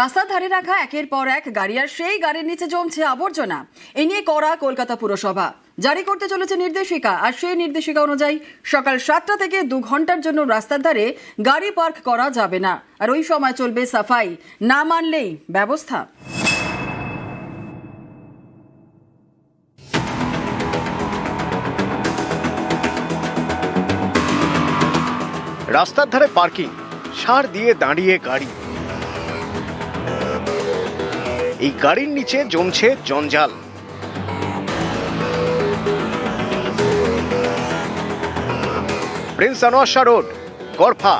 রাস্তার ধারে রাখা একের পর এক গাড়ি আর সেই গাড়ির নিচে জমছে আবর্জনা। এ নিয়ে করা কলকাতা পুরসভা। জারি করতে চলেছে নির্দেশিকা, আর সেই নির্দেশিকা অনুযায়ী সকাল সাতটা থেকে দু ঘণ্টার জন্য রাস্তার ধারে গাড়ি পার্ক করা যাবে না। আর ওই সময় চলবে সাফাই। না মানলেই ব্যবস্থা। রাস্তার ধারে পার্কিং। সার দিয়ে দাঁড়িয়ে গাড়ি। এই গাড়ির নিচে জমছে জঞ্জাল। প্রিন্স আনোয়ার রোড গড়ফা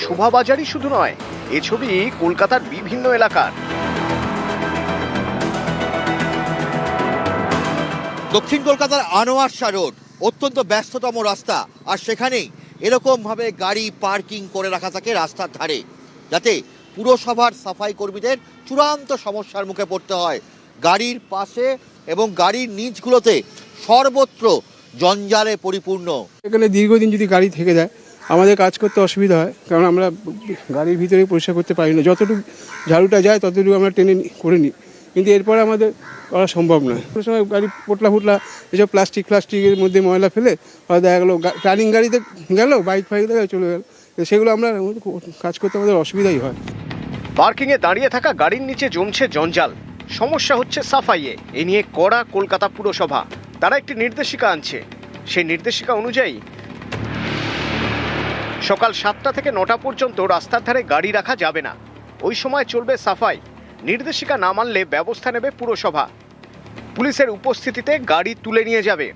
শোভাবাজারই শুধু নয়, এ ছবি কলকাতার বিভিন্ন এলাকার। দক্ষিণ কলকাতার আনোয়ার শাহ রোড, অত্যন্ত ব্যস্ততম রাস্তা, আর সেখানেই এরকমভাবে গাড়ি পার্কিং করে রাখা থাকে রাস্তার ধারে, যাতে পুরসভার সাফাই কর্মীদের চূড়ান্ত সমস্যার মুখে পড়তে হয়। গাড়ির পাশে এবং গাড়ির নিচগুলোতে সর্বত্র জঞ্জালে পরিপূর্ণ। এখানে দীর্ঘদিন যদি গাড়ি থেকে যায়, আমাদের কাজ করতে অসুবিধা হয়, কারণ আমরা গাড়ির ভিতরে পরিষ্কার করতে পারি না। যতটুকু ঝাড়ুটা যায়, ততটুকু আমরা টেনে করে নিই। কিন্তু এরপরে আমাদের করা সম্ভব নয়। সময় গাড়ি পোটলা ফুটলা, এসব প্লাস্টিক প্লাস্টিকের মধ্যে ময়লা ফেলে হয়তো দেখা গেলো টার্নিং গাড়িতে গেল, বাইক ফাইক দেখে চলে গেল। সেগুলো আমরা কাজ করতে আমাদের অসুবিধাই হয়। পার্কিং এ দাঁড়িয়ে থাকা গাড়ির নিচে জমছে জঞ্জাল। সমস্যা হচ্ছে সাফাইয়ে। এ নিয়ে কড়া কলকাতা পুরসভা। তারা একটি নির্দেশিকা আনছে। সেই নির্দেশিকা অনুযায়ী সকাল সাতটা থেকে নটা পর্যন্ত রাস্তার ধারে গাড়ি রাখা যাবে না। ওই সময় চলবে সাফাই। নির্দেশিকা না মানলে ব্যবস্থা নেবে পুরসভা। পুলিশের উপস্থিতিতে গাড়ি তুলে নিয়ে যাবে।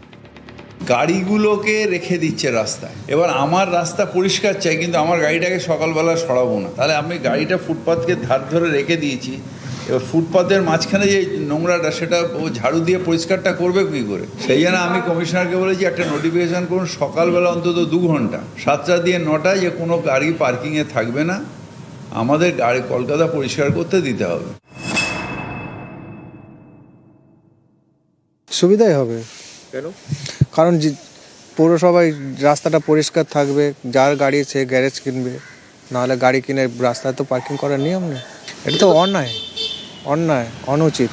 গাড়িগুলোকে রেখে দিচ্ছে রাস্তায়। এবার আমার রাস্তা পরিষ্কার চাই কিন্তু আমার গাড়িটাকে সকালবেলা সরাবো না। তাহলে আমি গাড়িটা ফুটপাথকে ধার ধরে রেখে দিয়েছি। এবার ফুটপাথের মাঝখানে যে নোংরাটা সেটা ও ঝাড়ু দিয়ে পরিষ্কারটা করবে কী করে? সেই জন্য আমি কমিশনারকে বলেছি একটা নোটিফিকেশন করুন সকালবেলা অন্তত দু ঘণ্টা। সাতটা দিয়ে নটায় যে কোনো গাড়ি পার্কিংয়ে থাকবে না। আমাদের গাড়ি কলকাতা পরিষ্কার করতে দিতে হবে। সুবিধাই হবে। কেন? কারণ যে পৌরসভায় রাস্তাটা পরিষ্কার থাকবে যার গাড়ি সে গ্যারেজ কিনবে নাহলে গাড়ি কিনে রাস্তায় তো পার্কিং করার নিয়ম নেই। এটা তো অন্যায় অন্যায় অনুচিত।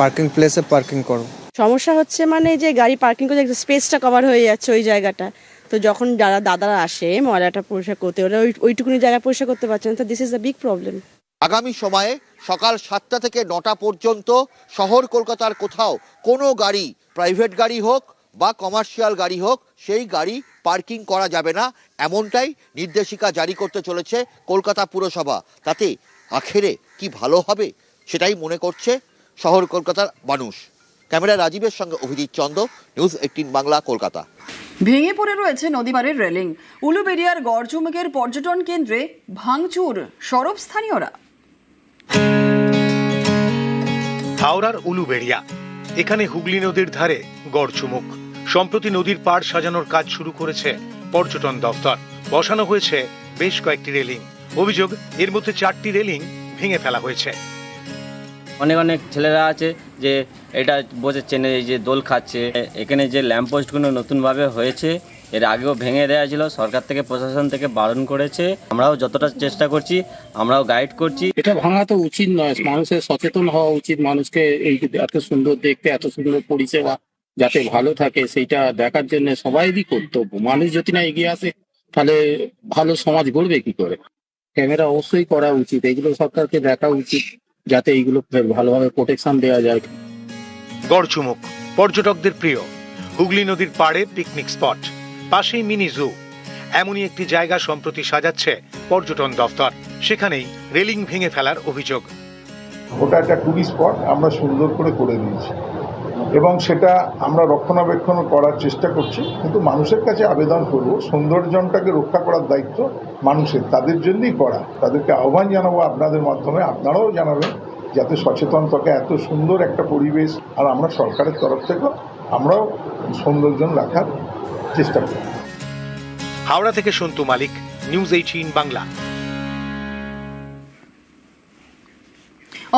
পার্কিং প্লেসে পার্কিং করো। সমস্যা হচ্ছে মানে যে গাড়ি পার্কিং করে স্পেসটা কভার হয়ে যাচ্ছে ওই জায়গাটা। তো যখন যারা দাদারা আসে ময়লাটা পরিষ্কার করতে ওরা ওই ওইটুকুনি জায়গা পরিষ্কার করতে পারছে না। তো this is the big problem আগামী সময়ে সকাল সাতটা থেকে নটা পর্যন্ত শহর কলকাতার কোথাও কোনো গাড়ি প্রাইভেট গাড়ি হোক বা কমার্শিয়াল গাড়ি হোক সেই গাড়ি পার্কিং করা যাবে না। এমনটাই নির্দেশিকা জারি করতে চলেছে কলকাতা পুরসভা। তাতে আখেরে কি ভালো হবে সেটাই মনে করছে শহর কলকাতার মানুষ। ক্যামেরা রাজীবের সঙ্গে অভিজিৎ চন্দ নিউজ এইটিন বাংলা কলকাতা। ভেঙে পড়ে রয়েছে নদীপাড়ের রেলিং। উলুবেরিয়ার গড়চুমুকের পর্যটন কেন্দ্রে ভাঙচুর সরব স্থানীয়রা। হাওড়ার উলুবেড়িয়া এখানে হুগলি নদীর ধারে গড়চুমুক। সম্প্রতি নদীর পাড় সাজানোর কাজ শুরু করেছে পর্যটন দফতর বসানো হয়েছে বেশ কয়েকটি রেলিং। অভিযোগ এর মধ্যে চারটি রেলিং ভেঙে ফেলা হয়েছে। অনেক অনেক ছেলেরা আছে যে এটা বসে চেনে এই যে দোল খাচ্ছে। এখানে যে ল্যাম্পপোস্টগুলো নতুনভাবে হয়েছে এর আগেও ভেঙে দেওয়া ছিল। সরকার থেকে প্রশাসন থেকে বারণ করেছে। আমরাও যতটা চেষ্টা করছি আমরাও গাইড করছি। এটা ভাঙা তো উচিত নয়। মানুষের সচেতন হওয়া উচিত। মানুষকে এই এত সুন্দর দেখতে এত সুন্দর পরিষেবা। যাতে ভালো থাকে সেইটা দেখার জন্য সবাইরই কর্তব্য। মানুষ যদি না এগিয়ে আসে তাহলে ভালো সমাজ গড়বে কি করে? ক্যামেরা অবশ্যই করা উচিত এগুলো সরকারকে দেখা উচিত যাতে এইগুলো ভালোভাবে প্রোটেকশন দেওয়া যায়। গড়চুমুক পর্যটকদের প্রিয়। হুগলি নদীর পাড়ে পিকনিক স্পট পাশেই মিনি জু এমনই একটি জায়গা সম্প্রতি সাজাচ্ছে পর্যটন দফতর। সেখানেই রেলিং ভেঙে ফেলার অভিযোগ। ওটা একটা টুরিস্ট স্পট আমরা সুন্দর করে করে দিয়েছি। এবং সেটা আমরা রক্ষণাবেক্ষণ করার চেষ্টা করছি, কিন্তু মানুষের কাছে আবেদন করব সৌন্দর্যটাকে রক্ষা করার দায়িত্ব মানুষের, তাদের জন্যই করা। তাদেরকে আহ্বান জানাব আপনাদের মাধ্যমে, আপনারাও জানাবেন যাতে সচেতন থাকে এত সুন্দর একটা পরিবেশ, আর আমরা সরকারের তরফ থেকেও আমরাও সৌন্দর্য রাখার চেষ্টা করি হাওড়া থেকে সন্তু মালিক, নিউজ এইটিন বাংলা।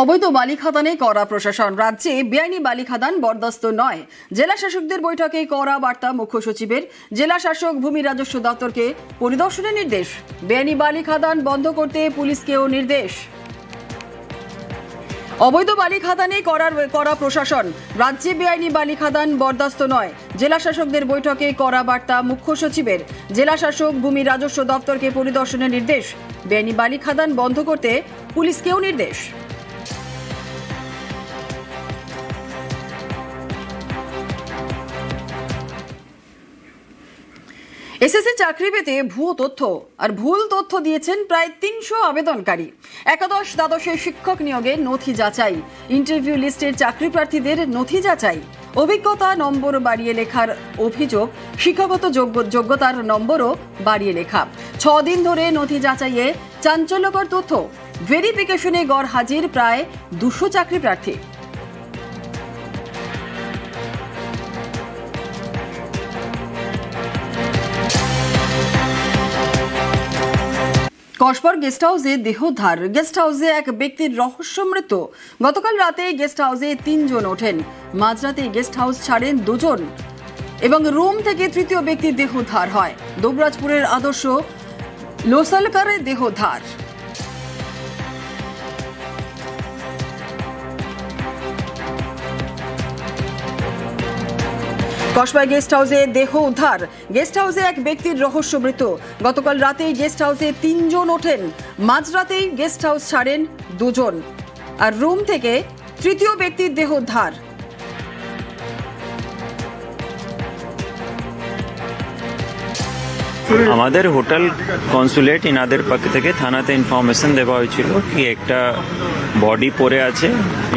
অবৈধ বালি খাদানে করা প্রশাসন। রাজ্যে বেআইনি বালি খাদান বরদাস্ত নয়। জেলা শাসকদের বৈঠকে করা বার্তা মুখ্য সচিবের। জেলা শাসক ভূমি রাজস্ব দপ্তরকে পরিদর্শনের নির্দেশ। বেআইনি বালি খাদান বন্ধ করতে পুলিশকেও নির্দেশ। অবৈধ বালি খাদানে করার করা প্রশাসন। রাজ্যে বেআইনি বালি খাদান বরদাস্ত নয়। জেলা শাসকদের বৈঠকে করা বার্তা মুখ্য সচিবের। জেলা শাসক ভূমি রাজস্ব দপ্তরকে পরিদর্শনের নির্দেশ। বেআইনি বালি খাদান বন্ধ করতে পুলিশকেও নির্দেশ। এসএসসি চাকরি পেতে ভুয়ো তথ্য, আর ভুল তথ্য দিয়েছেন প্রায় তিনশো আবেদনকারী। একাদশ দ্বাদশের শিক্ষক নিয়োগে নথি যাচাই, ইন্টারভিউ লিস্টের চাকরি প্রার্থীদের নথি যাচাই, অভিজ্ঞতা নম্বর বাড়িয়ে লেখার অভিযোগ, শিক্ষাগত যোগ্য, যোগ্যতার নম্বরও বাড়িয়ে লেখা। দিন ধরে নথি যাচাইয়ে চাঞ্চল্যকর তথ্য। ভেরিফিকেশনে গড় হাজির প্রায় দুশো চাকরি প্রার্থী। কসবার গেস্ট হাউসে দেহধার গেস্ট হাউসে এক ব্যক্তির রহস্য মৃত গতকাল রাতে গেস্ট হাউসে তিনজন ওঠেন। মাঝরাতে গেস্ট হাউস ছাড়েন দুজন এবং রুম থেকে তৃতীয় ব্যক্তির দেহধার হয়। দুবরাজপুরের আদর্শ লোসালকারের দেহোদ্ধার কসবাই গেস্ট হাউসে দেহ উদ্ধার। গেস্ট হাউসে এক ব্যক্তির রহস্য মৃত গতকাল রাতেই গেস্ট হাউসে তিনজন ওঠেন। মাঝরাতেই গেস্ট হাউস ছাড়েন দুজন। আর রুম থেকে তৃতীয় ব্যক্তির দেহ উদ্ধার। আমাদের হোটেল কনসুলেট ইনাদের পক্ষ থেকে থানাতে ইনফরমেশন দেওয়া হয়েছিল কি একটা বডি পরে আছে।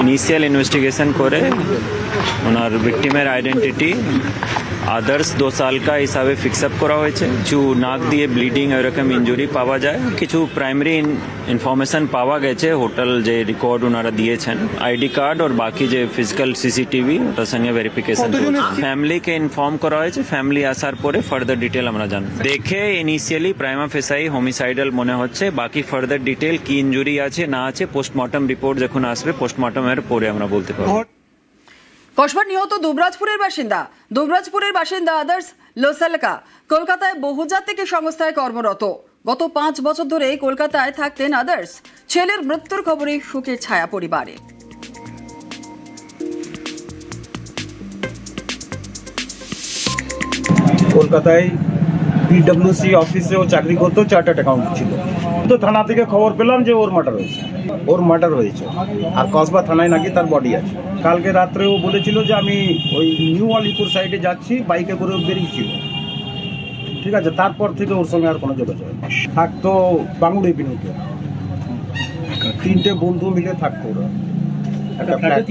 ইনিশিয়াল ইনভেস্টিগেশন করে ওনার ভিকটিমের আইডেন্টিটি আদার্স দো সালকা হিসাবে ফিক্স আপ করা হয়েছে কিছু নাক দিয়ে ব্লিডিং এরকম ইঞ্জুরি পাওয়া যায়। কিছু প্রাইমারি ইনফরমেশন পাওয়া গেছে হোটেল যে রেকর্ড ওনারা দিয়েছেন আইডি কার্ড আর বাকি যে ফিজিক্যাল সিসিটিভি ওটার সঙ্গে ভেরিফিকেশন ফ্যামিলিকে ইনফর্ম করা হয়েছে ফ্যামিলি আসার পরে ফার্দার ডিটেল আমরা জানব। দেখে ইনিশিয়ালি প্রাইমা ফেসাই হোমিসাইডাল মনে হচ্ছে বাকি ফার্দার ডিটেল কি ইঞ্জুরি আছে না আছে পোস্টমর্টম রিপোর্ট যখন আসবে পোস্টমর্টমের পরে আমরা বলতে পারব। কসবার নিহত দুবরাজপুরের বাসিন্দা। দুবরাজপুরের বাসিন্দা আদার্স লোসালকা কলকাতায় বহুজাতিক সংস্থায় কর্মরত। গত পাঁচ বছর ধরে কলকাতায় থাকতেন আদার্স। ছেলের মৃত্যুর খবরে সুখের ছায়া পরিবারে। কলকাতায় পিডব্লিউসি অফিসে ও চাকরি করতো, চার্টার্ড অ্যাকাউন্ট ছিল। তো থানা থেকে খবর পেলাম যে ওর মার্ডার হয়েছে। ওর মার্ডার হয়েছে। আর কসবা থানায় নাকি তার বডি আছে। কালকে রাত্রে ও বলেছিল যে আমি ওই নিউ আলিপুর সাইডে যাচ্ছি বাইকে করে বেরিয়েছিল। ঠিক আছে তারপর থেকে ওর সঙ্গে আর কোনো যোগাযোগ। থাকতো বাঙুড়ি বিনুতে তিনটে বন্ধু মিলে থাকতো ওরা। একটা ফ্ল্যাট